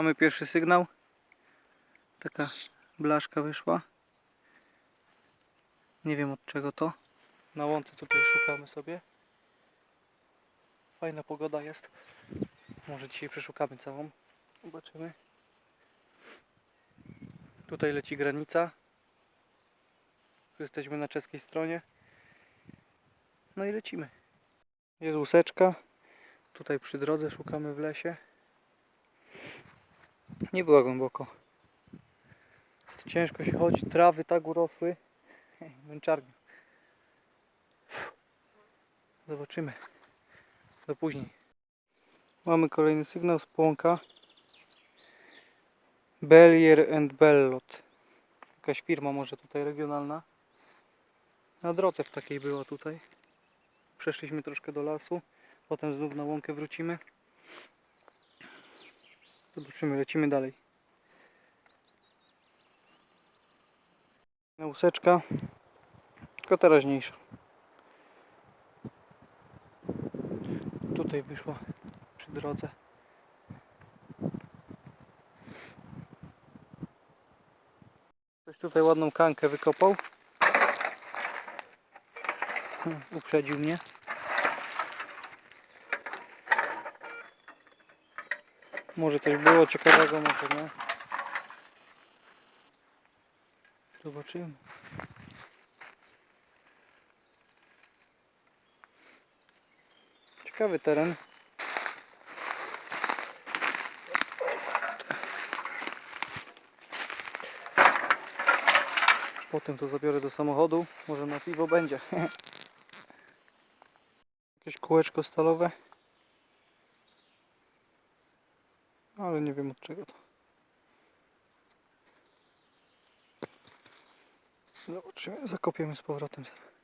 Mamy pierwszy sygnał. Taka blaszka wyszła. Nie wiem od czego to. Na łące tutaj szukamy sobie. Fajna pogoda jest. Może dzisiaj przeszukamy całą. Zobaczymy. Tutaj leci granica. Jesteśmy na czeskiej stronie. No i lecimy. Jest łuseczka. Tutaj przy drodze szukamy w lesie. Nie była głęboko. Ciężko się chodzi. Trawy tak urosły. Męczarnia. Zobaczymy. Do później. Mamy kolejny sygnał z płonka. Bellier and Bellot. Jakaś firma może tutaj regionalna. Na drodze w takiej była tutaj. Przeszliśmy troszkę do lasu. Potem znów na łąkę wrócimy. Zobaczymy, lecimy dalej. Łuseczka. Tylko teraźniejsza. Tutaj wyszła przy drodze. Ktoś tutaj ładną kankę wykopał. Uprzedził mnie. Może coś było ciekawego, może nie. Zobaczymy. Ciekawy teren. Potem to zabiorę do samochodu. Może na piwo będzie. Jakieś kółeczko stalowe. Ale nie wiem od czego to. Zobaczymy, zakopiemy z powrotem. zaraz.